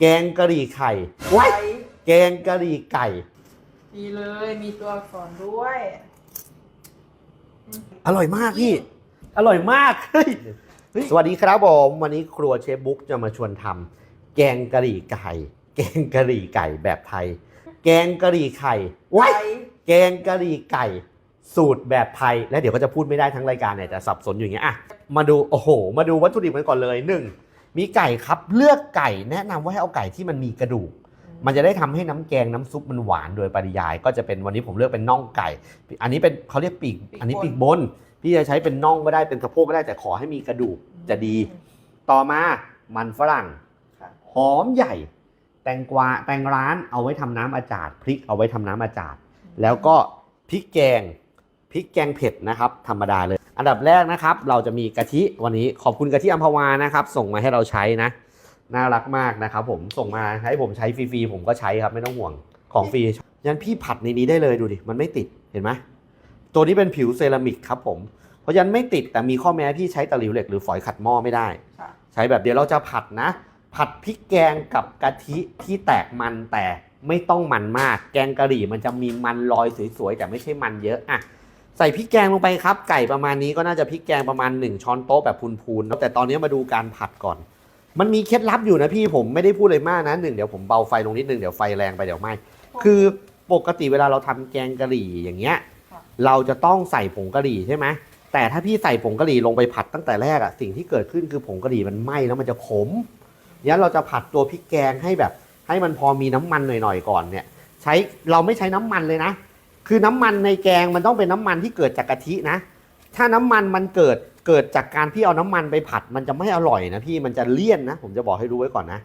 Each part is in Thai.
แกงกะหรี่ไข่ว้ายแกงกะหรี่ไก่ มีเลยมีตัวอักษรด้วยอร่อยมากพี่ อร่อยมากเฮ้ยเฮ้ยสวัสดีครับผมวันนี้ครัวเชฟบุ๊กจะมาชวนทำแกงกะหรี่ไก่แกงกะหรี่ไก่แบบไทย แกงกะหรี่ไข่ว้ายแกงกะหรี่ไก่ สูตรแบบไทย และเดี๋ยวก็จะพูดไม่ได้ทั้งรายการเนี่ยแต่สับสนอยู่อย่างเงี้ยอะมาดูโอ้โห มาดูวัตถุดิบกันก่อนเลยหนึ่ง มีไก่ครับเลือกไก่แนะนำว่าให้เอาไก่ที่มันมีกระดูก มันจะได้ทำให้น้ำแกงน้ำซุปมันหวานโดยปริยาย ก็จะเป็นวันนี้ผมเลือกเป็นน่องไก่ อันนี้เป็นเขาเรียกปีกปีกอันนี้บนปีกบน พี่จะใช้เป็นน่องก็ได้เป็นสะโพกก็ได้แต่ขอให้มีกระดูกจะดี ต่อมามันฝรั่งค่ะหอมใหญ่ แตงกวาแตงร้านเอาไว้ทำน้ำอาจาดพริกเอาไว้ทำน้ำอาจาดแล้วก็พริกแกง พริกแกงเผ็ดนะครับธรรมดาเลย อันดับแรกนะครับ เราจะมีกะทิวันนี้ขอบคุณกะทิอัมพวานะครับ ส่งมาให้เราใช้นะ น่ารักมากนะครับ ผมส่งมาให้ผมใช้ฟรีๆผมก็ใช้ครับไม่ต้องห่วงของฟรียันพี่ผัดในนี้ได้เลยดูดิมันไม่ติดเห็นไหมตัวนี้เป็นผิวเซรามิกครับผมเพราะยันไม่ติดแต่มีข้อแม้พี่ใช้ตะหลิวเหล็กหรือฝอยขัดหม้อไม่ได้ค่ะใช้แบบเดียวเราจะผัดนะ ผัดพริกแกงกับกะทิที่แตกมันแต่ไม่ต้องมันมาก แกงกะหรี่มันจะมีมันลอยสวยๆแต่ไม่ใช่มันเยอะอะ ใส่พริกแกงลงไปครับ ไก่ประมาณนี้ก็น่าจะพริกแกงประมาณ 1 ช้อนโต๊ะแบบพูนๆแต่ตอนนี้มาดูการผัดก่อน มันมีเคล็ดลับอยู่นะพี่ผมไม่ได้พูดเลยมากนะหนึ่งเดี๋ยวผมเบาไฟลงนิดนึงเดี๋ยวไฟแรงไปเดี๋ยวไหมคือปกติเวลาเราทำแกงกะหรี่อย่างเงี้ย เราจะต้องใส่ผงกะหรี่ใช่ไหมแต่ถ้าพี่ใส่ผงกะหรี่ลงไปผัดตั้งแต่แรกอะสิ่งที่เกิดขึ้นคือผงกะหรี่มันไหม้แล้วมันจะขมงั้นเราจะผัดตัวพริกแกงให้แบบ ให้มันพอมีน้ำมันหน่อยๆก่อนเนี่ย ใช้เราไม่ใช้น้ำมันเลยนะ คือน้ำมันในแกงมันต้องเป็นน้ำมันที่เกิดจากกะทินะ ถ้าน้ำมันมันเกิดเกิดจากการที่เอาน้ำมันไปผัด มันจะไม่อร่อยนะพี่มันจะเลี่ยนนะ ผมจะบอกให้รู้ไว้ก่อนนะ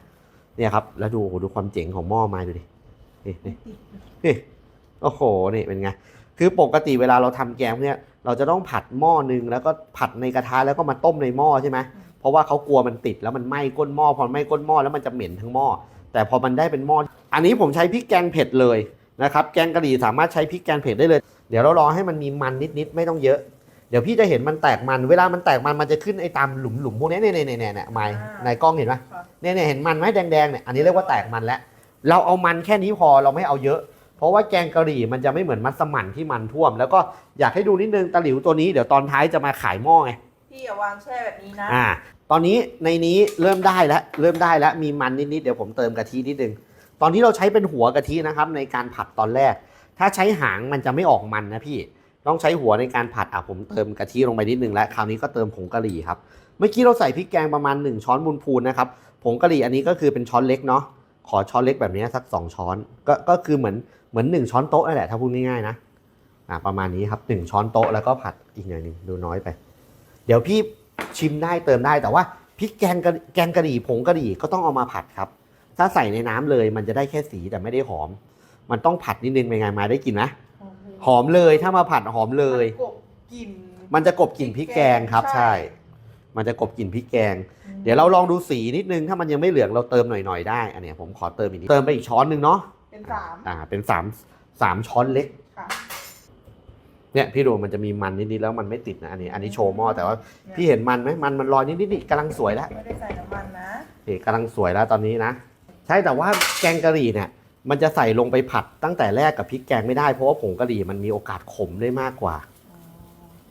เนี่ยครับ แล้วดูโอ้โหดูความเจ๋งของหม้อมาดูดินี่นี่โอ้โหนี่เป็นไงคือปกติเวลาเราทำแกงเนี่ยเราจะต้องผัดหม้อหนึ่งแล้วก็ผัดในกระทะแล้วก็มาต้มในหม้อใช่ไหมเพราะว่าเขากลัวมันติดแล้วมันไหม้ก้นหม้อพอไหม้ก้นหม้อแล้วมันจะเหม็นทั้งหม้อแต่พอมันได้เป็นหม้ออันนี้ผมใช้พริกแกงเผ็ดเลย นะครับแกงกะหรี่สามารถใช้พริกแกงเผ็ดได้เลย เดี๋ยวเรารอให้มันมีมันนิดๆไม่ต้องเยอะ เดี๋ยวพี่จะเห็นมันแตกมัน เวลามันแตกมันมันจะขึ้นไอ้ตามหลุมๆพวกนี้เนี่ยเนี่ยเนี่ยเนี่ยไม้ในกล้องเห็นไหมค่ะเนี่ยเนี่ยเห็นมันไหมแดงๆเนี่ยอันนี้เรียกว่าแตกมันแล้วเราเอามันแค่นี้พอเราไม่เอาเยอะ เพราะว่าแกงกะหรี่มันจะไม่เหมือนมัสมั่นที่มันท่วม แล้วก็อยากให้ดูนิดนึงตะหลิวตัวนี้เดี๋ยวตอนท้ายจะมาขายหม้อไงพี่อย่าวางแช่แบบนี้นะอ่าตอนนี้ในนี้เริ่มได้แล้วเริ่มได้แล้วมีมันนิดๆเดี๋ยวผมเติมกะทินิดนึง ตอนที่เราใช้เป็นหัวกะทินะครับในการผัดตอนแรก ถ้าใช้หางมันจะไม่ออกมันนะพี่ ต้องใช้หัวในการผัดอะผมเติมกะทิลงไปนิดนึงแล้วคราวนี้ก็เติมผงกะหรี่ครับ เมื่อกี้เราใส่พริกแกงประมาณ 1 ช้อนมูลพูนนะครับ ผงกะหรี่อันนี้ก็คือเป็นช้อนเล็กเนาะ ขอช้อนเล็กแบบนี้สัก 2 ช้อน ก็ก็คือเหมือนเหมือน 1 ช้อนโต๊ะนั่นแหละถ้าพูดง่ายๆนะ อ่าประมาณนี้ครับ1ช้อนโต๊ะแล้วก็ผัดอีกหน่อยหนึงดูน้อยไป เดี๋ยวพี่ชิมได้เติมได้แต่ว่าพริกแกงกะแกงกะหรี่ผงกะหรี่ก็ต้องเอามาผัดครับ ถ้าใส่ในน้ำเลยมันจะได้แค่สีแต่ไม่ได้หอม มันต้องผัดนิดนึงเป็นไงมาได้กินไหมหอมเลยถ้ามาผัดหอมเลยกบกลิ่นมันจะกลบกลิ่นพริกแกงครับใช่ใช่มันจะกลบกลิ่นพริกแกง เดี๋ยวเราลองดูสีนิดนึงถ้ามันยังไม่เหลืองเราเติมหน่อยๆได้อันเนี้ยผมขอเติมอีกนิดเติมไปอีกช้อนหนึ่งเนาะเป็นสามอ่าเป็นสามสามช้อนเล็กค่ะเนี่ยพี่ดูมันจะมีมันนิดๆแล้วมันไม่ติดนะอันนี้ อันนี้โชว์หม้อแต่ว่าเนี่ยพี่เห็นมันไหมมันมันลอยนิดๆนี่กำลังสวยแล้วไม่ได้ใส่น้ำมันนะนี่กำลังสวยแล้วตอนนี้นะ ใช่แต่ว่าแกงกะหรี่เนี่ยมันจะใส่ลงไปผัดตั้งแต่แรกกับพริกแกงไม่ได้เพราะว่าผงกะหรี่มันมีโอกาสขมได้มากกว่า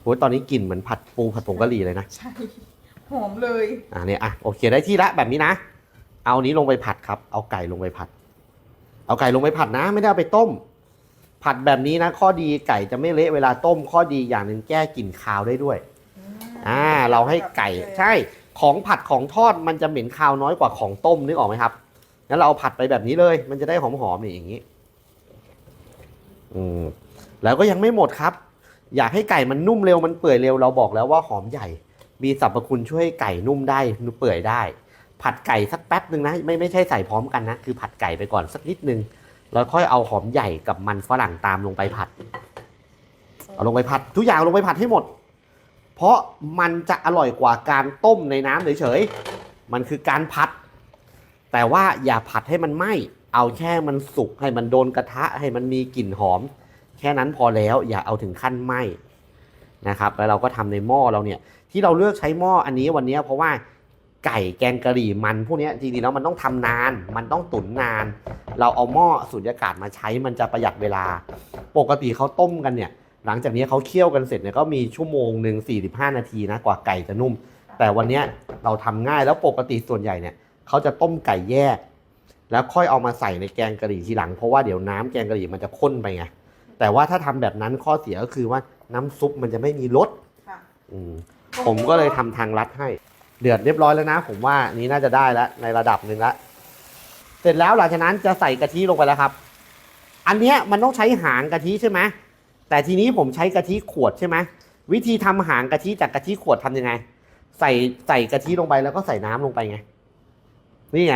โอ้ยตอนนี้กลิ่นเหมือนผัดปูผัดผงกะหรี่เลยนะใช่หอมเลยอ่าเนี่ยอะโอเคได้ที่ละแบบนี้นะ เอานี้ลงไปผัดครับ เอาไก่ลงไปผัด เอาไก่ลงไปผัดนะ ไม่ได้เอาไปต้ม ผัดแบบนี้นะ ข้อดีไก่จะไม่เละเวลาต้มข้อดีอย่างหนึ่งแก้กลิ่นคาวได้ด้วยอ่าเราให้ไก่ใช่ ของผัดของทอดมันจะเหม็นคาวน้อยกว่าของต้มนึกออกไหมครับ งั้นเราเอาผัดไปแบบนี้เลย มันจะได้หอมๆนี่อย่างนี้ อืมแล้วก็ยังไม่หมดครับ อยากให้ไก่มันนุ่มเร็วมันเปื่อยเร็วเราบอกแล้วว่าหอมใหญ่ มีสรรพคุณช่วยไก่นุ่มได้เปื่อยได้ ผัดไก่สักแป๊บหนึ่งนะไม่ไม่ใช่ใส่พร้อมกันนะคือผัดไก่ไปก่อนสักนิดนึงแล้วค่อยเอาหอมใหญ่กับมันฝรั่งตามลงไปผัด เอาลงไปผัด ทุกอย่างลงไปผัดให้หมด เพราะมันจะอร่อยกว่าการต้มในน้ำเฉยๆมันคือการผัด แต่ว่าอย่าผัดให้มันไหม้เอาแค่มันสุกให้มันโดนกระทะให้มันมีกลิ่นหอม แค่นั้นพอแล้วอย่าเอาถึงขั้นไหม้นะครับแล้วเราก็ทำในหม้อเราเนี่ยที่เราเลือกใช้หม้ออันนี้วันนี้เพราะว่าไก่แกงกะหรี่มันพวกนี้จริงๆแล้วมันต้องทำนาน มันต้องตุ๋นนาน เราเอาหม้อสุญญากาศมาใช้มันจะประหยัดเวลา ปกติเขาต้มกันเนี่ย หลังจากนี้เขาเคี่ยวกันเสร็จเนี่ยก็มีชั่วโมงหนึ่ง45 นาทีนะกว่าไก่จะนุ่ม แต่วันนี้เราทำง่ายแล้วปกติส่วนใหญ่เนี่ย เขาจะต้มไก่แยก แล้วค่อยเอามาใส่ในแกงกะหรี่ทีหลัง เพราะว่าเดี๋ยวน้ำแกงกะหรี่มันจะข้นไปไงแต่ว่าถ้าทำแบบนั้นข้อเสียก็คือว่าน้ำซุปมันจะไม่มีรสค่ะอืมผมก็เลยทำทางลัดให้ เดือดเรียบร้อยแล้วนะ ผมว่านี้น่าจะได้แล้วในระดับหนึ่งแล้วเสร็จแล้วหลังจากนั้นจะใส่กะทิลงไปแล้วครับ อันเนี้ยมันต้องใช้หางกะทิใช่ไหมแต่ทีนี้ผมใช้กะทิขวดใช่ไหมวิธีทำหางกะทิจากกะทิขวดทำยังไง ใส่ใส่กะทิลงไปแล้วก็ใส่น้ำลงไปไง นี่ไง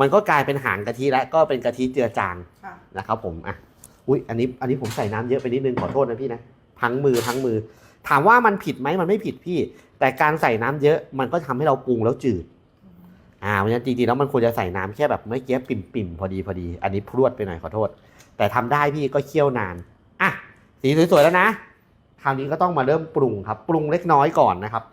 มันก็กลายเป็นหางกะทิแล้วก็เป็นกะทิเจือจางค่ะ นะครับผมอะอุ้ยอันนี้อันนี้ผมใส่น้ำเยอะไปนิดนึงขอโทษนะพี่นะพังมือพังมือ ถามว่ามันผิดไหมมันไม่ผิดพี่ แต่การใส่น้ำเยอะมันก็ทำให้เราปรุงแล้วจืด อ่าเพราะฉะนั้นจริงๆแล้วมันควรจะใส่น้ำแค่แบบเมื่อกี้ปิ่มๆพอดีพอดี อันนี้พรวดไปหน่อยขอโทษ แต่ทำได้พี่ก็เคี่ยวนานอะสีสวยๆแล้วนะ คราวนี้ก็ต้องมาเริ่มปรุงครับ ปรุงเล็กน้อยก่อนนะครับ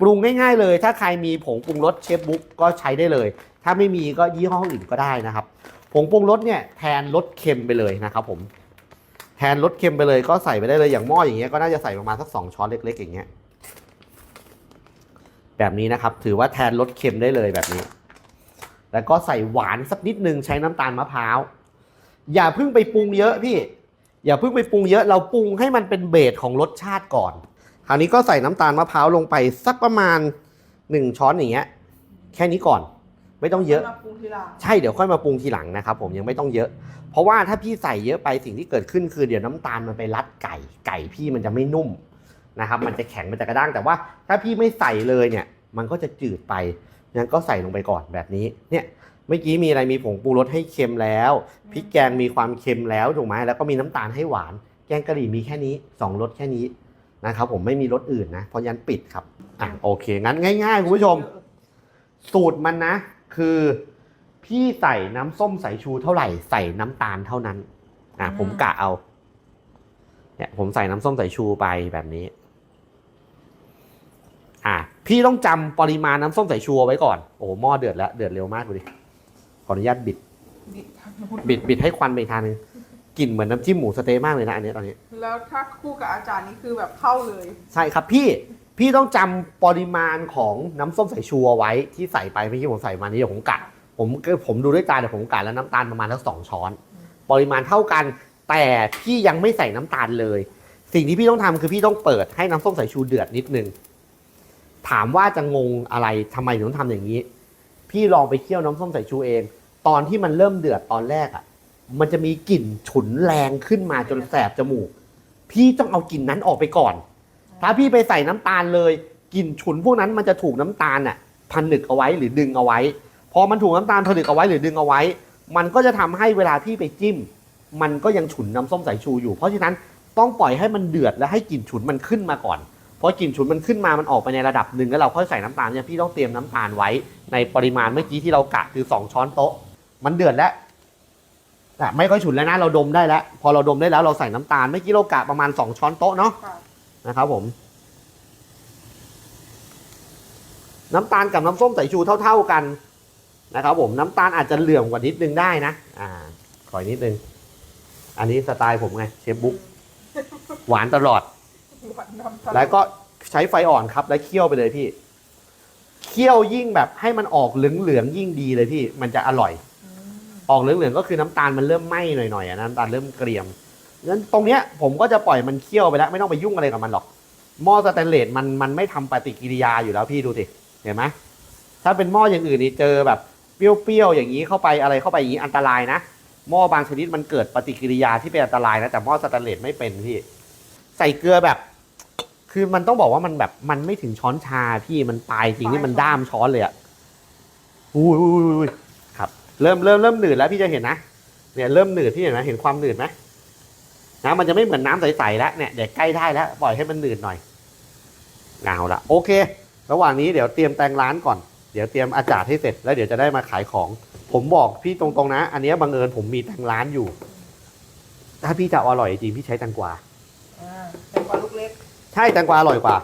ปรุงง่ายๆเลย ถ้าใครมีผงปรุงรสเชฟบุ๊กก็ใช้ได้เลย ถ้าไม่มีก็ยี่ห้ออื่นก็ได้นะครับ ผงปรุงรสเนี่ยแทนรสเค็มไปเลยนะครับผม แทนรสเค็มไปเลยก็ใส่ไปได้เลยอย่างหม้ออย่างเงี้ยก็น่าจะใส่ประมาณสักสองช้อนเล็ก ๆ อย่างเงี้ยแบบนี้นะครับ ถือว่าแทนรสเค็มได้เลยแบบนี้ แล้วก็ใส่หวานสักนิดนึงใช้น้ำตาลมะพร้าว อย่าเพิ่งไปปรุงเยอะพี่ อย่าเพิ่งไปปรุงเยอะ เราปรุงให้มันเป็นเบสของรสชาติก่อน คราวนี้ก็ใส่น้ำตาลมะพร้าวลงไปสักประมาณหนึ่งช้อนอย่างเงี้ยแค่นี้ก่อนไม่ต้องเยอะมาปรุงทีหลังใช่เดี๋ยวค่อยมาปรุงทีหลังนะครับผมยังไม่ต้องเยอะ เพราะว่าถ้าพี่ใส่เยอะไปสิ่งที่เกิดขึ้นคือเดี๋ยวน้ำตาลมันไปรัดไก่ ไก่พี่มันจะไม่นุ่มนะครับ มันจะแข็งมันจะกระด้างแต่ว่า ถ้าพี่ไม่ใส่เลยเนี่ย มันก็จะจืดไปงั้นก็ใส่ลงไปก่อนแบบนี้เนี่ยเมื่อกี้มีอะไรมีผงปรุงรสให้เค็มแล้วพริกแกงมีความเค็มแล้วถูกไหมแล้วก็มีน้ำตาลให้หวาน แกงกะหรี่มีแค่นี้สองรสแค่นี้ นะครับผมไม่มีรสอื่นนะเพราะยันปิดครับอะโอเค งั้นง่ายๆคุณผู้ชม สูตรมันนะ คือพี่ใส่น้ำส้มสายชูเท่าไหร่ใส่น้ำตาลเท่านั้น อะอืมผมกะเอาเนี่ยผมใส่น้ำส้มสายชูไปแบบนี้ อะพี่ต้องจำปริมาณน้ำส้มสายชูเอาไว้ก่อน โอ้โหหม้อเดือดแล้ว เดือดเร็วมากดูดิขออนุญาตบิด บิดทางนู้นบิดบิดให้ควันไปอีกทางนึง กลิ่นเหมือนน้ำจิ้มหมูสะเต๊ะมากเลยนะอันนี้ตอนนี้ แล้วถ้าคู่กับอาจารย์นี่คือแบบเข้าเลย ใช่ครับพี่พี่ต้องจำปริมาณของน้ำส้มสายชูเอาไว้ที่ใส่ไปเมื่อกี้ผมใส่มานี่เดี๋ยวผมกะผมก็ผมดูด้วยตาเดี๋ยวผมกะแล้วน้ำตาลประมาณสักสองช้อน ปริมาณเท่ากัน แต่พี่ยังไม่ใส่น้ำตาลเลย สิ่งที่พี่ต้องทำคือพี่ต้องเปิดให้น้ำส้มสายชูเดือดนิดนึงถามว่าจะงงอะไรทำไมถึงต้องทำอย่างนี้ พี่ลองไปเคี่ยวน้ำส้มสายชูเอง ตอนที่มันเริ่มเดือดตอนแรกอะ มันจะมีกลิ่นฉุนแรงขึ้นมาจนแสบจมูก พี่ต้องเอากลิ่นนั้นออกไปก่อน ถ้าพี่ไปใส่น้ำตาลเลยกลิ่นฉุนพวกนั้นมันจะถูกน้ำตาลอะพันหนึกเอาไว้หรือดึงเอาไว้ พอมันถูกน้ำตาลผนึกเอาไว้หรือดึงเอาไว้ มันก็จะทำให้เวลาพี่ไปจิ้ม มันก็ยังฉุนน้ำส้มสายชูอยู่ เพราะฉะนั้นต้องปล่อยให้มันเดือดและให้กลิ่นฉุนมันขึ้นมาก่อนพอกลิ่นฉุนมันขึ้นมา มันออกไปในระดับหนึ่งแล้วเราค่อยใส่น้ำตาลเนี่ยพี่ต้องเตรียมน้ำตาลไว้ในปริมาณเมื่อกี้ที่เรากะคือสองช้อนโต๊ะ มันเดือดแล้ว อ่ไม่ค่อยฉุนแล้วนะเราดมได้แล้ว พอเราดมได้แล้วเราใส่น้ำตาลเมื่อกี้เรากะประมาณสองช้อนโต๊ะเนาะนะครับผมน้ำตาลกับน้ำส้มสายชูเท่า ๆกันนะครับ ผมน้ำตาลอาจจะเหลื่อมกว่านิดนึงได้นะอ่าขออีกนิดนึง อันนี้สไตล์ผมไงเชฟบุ๊กหวานตลอด แล้วก็ใช้ไฟอ่อนครับ แล้วเคี่ยวไปเลยพี่ เคี่ยวยิ่งแบบให้มันออกเหลืองๆยิ่งดีเลยพี่ มันจะอร่อย ออกเหลืองๆก็คือน้ำตาลมันเริ่มไหม้หน่อยๆน้ำตาลเริ่มเกรียมงั้นตรงเนี้ยผมก็จะปล่อยมันเคี่ยวไปแล้วไม่ต้องไปยุ่งอะไรกับมันหรอกหม้อสแตนเลสมันมันไม่ทำปฏิกิริยาอยู่แล้วพี่ดูสิเห็นไหมถ้าเป็นหม้ออย่างอื่นนี่เจอแบบเปรี้ยวๆอย่างนี้เข้าไปอะไรเข้าไปอย่างนี้อันตรายนะหม้อบางชนิดมันเกิดปฏิกิริยาที่เป็นอันตรายนะแต่หม้อสแตนเลสไม่เป็นพี่ใส่เกลือแบบ คือมันต้องบอกว่ามันแบบมันไม่ถึงช้อนชาพี่มันปลายจริงที่มันด้ามช้อนเลยอะอุ้ย เริ่มเริ่มเริ่มหนืดแล้วพี่จะเห็นนะเนี่ยเริ่มหนืดพี่เห็นไหมเห็นความหนืดไหมนะมันจะไม่เหมือนน้ำใสๆแล้วเนี่ยเดี๋ยวใกล้ได้แล้วปล่อยให้มันหนืดหน่อยเอาละโอเค ระหว่างนี้เดี๋ยวเตรียมแตงร้านก่อนเดี๋ยวเตรียมอาจารย์ให้เสร็จแล้วเดี๋ยวจะได้มาขายของ ผมบอกพี่ตรงๆนะ อันเนี้ยบังเอิญผมมีแตงร้านอยู่ ถ้าพี่จะเอาอร่อยจริงพี่ใช้แตงกวาอ่าเป็นปลาลูกเล็ก ใช่แตงกวาอร่อยกว่า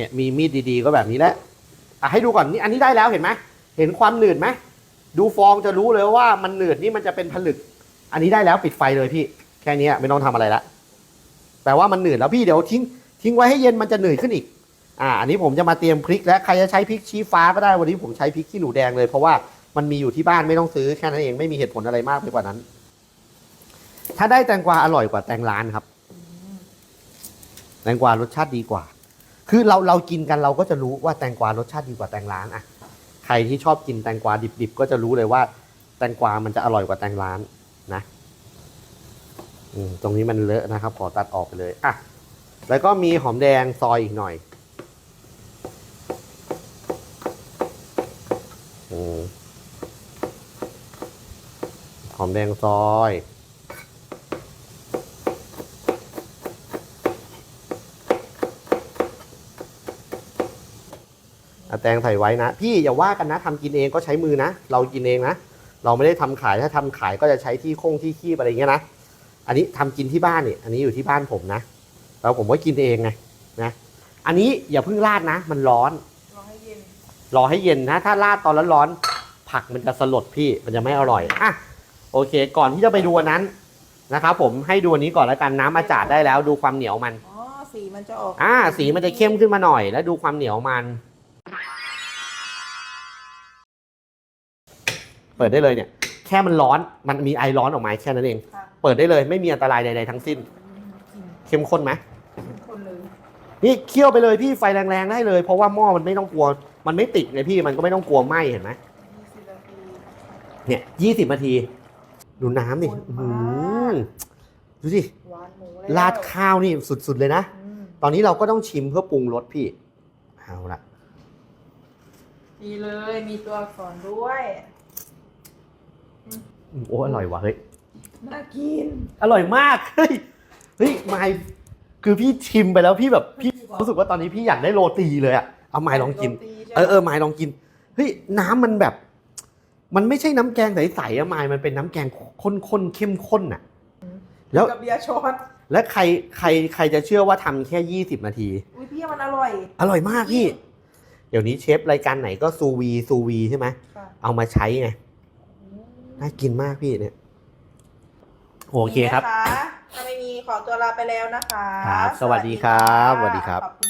เนี่ยมีมีดดีๆก็แบบนี้แหละอะให้ดูก่อนนี่อันนี้ได้แล้วเห็นไหมเห็นความหนืดไหมดูฟองจะรู้เลยว่ามันหนืดนี่มันจะเป็นผลึก อันนี้ได้แล้วปิดไฟเลยพี่ แค่นี้ไม่ต้องทำอะไรละแปลว่ามันหนืดแล้วพี่เดี๋ยวทิ้ง ทิ้งไว้ให้เย็นมันจะหนืดขึ้นอีก อ่าอันนี้ผมจะมาเตรียมพริกแล้วใครจะใช้พริกชี้ฟ้าก็ได้วันนี้ผมใช้พริกขี้หนูแดงเลยเพราะว่ามันมีอยู่ที่บ้านไม่ต้องซื้อแค่นั้นเองไม่มีเหตุผลอะไรมากไปกว่านั้น ถ้าได้แตงกวาอร่อยกว่าแตงร้านครับ แตงกวารสชาติดีกว่า คือเราเรากินกันเราก็จะรู้ว่าแตงกวารสชาติดีกว่าแตงร้านอะใครที่ชอบกินแตงกวาดิบๆก็จะรู้เลยว่า แตงกวามันจะอร่อยกว่าแตงร้านนะตรงนี้มันเลอะนะครับ ขอตัดออกไปเลยอะแล้วก็มีหอมแดงซอยอีกหน่อยอหอมแดงซอย แตงใส่ไว้นะ พี่อย่าว่ากันนะทำกินเองก็ใช้มือนะ เรากินเองนะ เราไม่ได้ทำขายถ้าทำขายก็จะใช้ที่โค้งที่คีบอะไรเงี้ยนะ อันนี้ทำกินที่บ้านเนี่ยอันนี้อยู่ที่บ้านผมนะแล้วผมก็กินเองไงนะ อันนี้อย่าเพิ่งราดนะ มันร้อน รอให้เย็น รอให้เย็นนะ ถ้าราดตอนร้อนๆผักมันจะสลดพี่มันจะไม่อร่อยอะโอเค ก่อนที่จะไปดูอันนั้นนะครับผมให้ดูอันนี้ก่อนแล้วกันน้ำอาจาดได้แล้วดูความเหนียวมันอ๋อสีมันจะออกอ่าสีมันจะเข้มขึ้นมาหน่อย แล้วดูความเหนียวมัน เปิดได้เลยเนี่ยแค่มันร้อนมันมีไอร้อนออกมาแค่นั้นเอง ค่ะเปิดได้เลยไม่มีอันตรายใดๆทั้งสิ้นอืมเข้มข้นไหมเข้มข้นเลยนี่เคี่ยวไปเลยพี่ไฟแรงๆได้เลย เพราะว่าหม้อมันไม่ต้องกลัว มันไม่ติดไงพี่มันก็ไม่ต้องกลัวไหมเห็นไหมยี่สิบนาทีเนี่ยยี่สิบนาที ดูน้ำดิข้นอื้อมากหือดูสิหวานหมูเลยราดข้าวนี่สุดๆเลยนะ อืมตอนนี้เราก็ต้องชิมเพื่อปรุงรสพี่เอาละ มีเลยมีตัวอักษรด้วยอืม โอ้อร่อยว่ะเฮ้ยน่ากิน อร่อยมาก เฮ้ย เฮ้ยไม่คือพี่ชิมไปแล้วพี่แบบพี่รู้สึกว่าตอนนี้พี่อยากได้โรตีเลยอะเอาไม้ลองกินโรตีใช่ไหมเออเออไม้ลองกิน เฮ้ยน้ำมันแบบ มันไม่ใช่น้ำแกงใสๆอะไม้มันเป็นน้ำแกงข้นๆเข้มข้นอะแล้วกับเบียร์ช้อนและใครใครใครจะเชื่อว่าทำแค่ยี่สิบนาที อุ้ยพี่มันอร่อย อร่อยมากพี่ เดี๋ยวนี้เชฟรายการไหนก็ซูวีซูวีใช่ไหมค่ะเอามาใช้ไงอืม น่ากินมากพี่เนี่ย โอเคครับ นี่นะคะถ้าไม่มีขอตัวลาไปแล้วนะคะครับสวัสดีครับสวัสดีครับ ขอบคุณค่ะอื้อหือ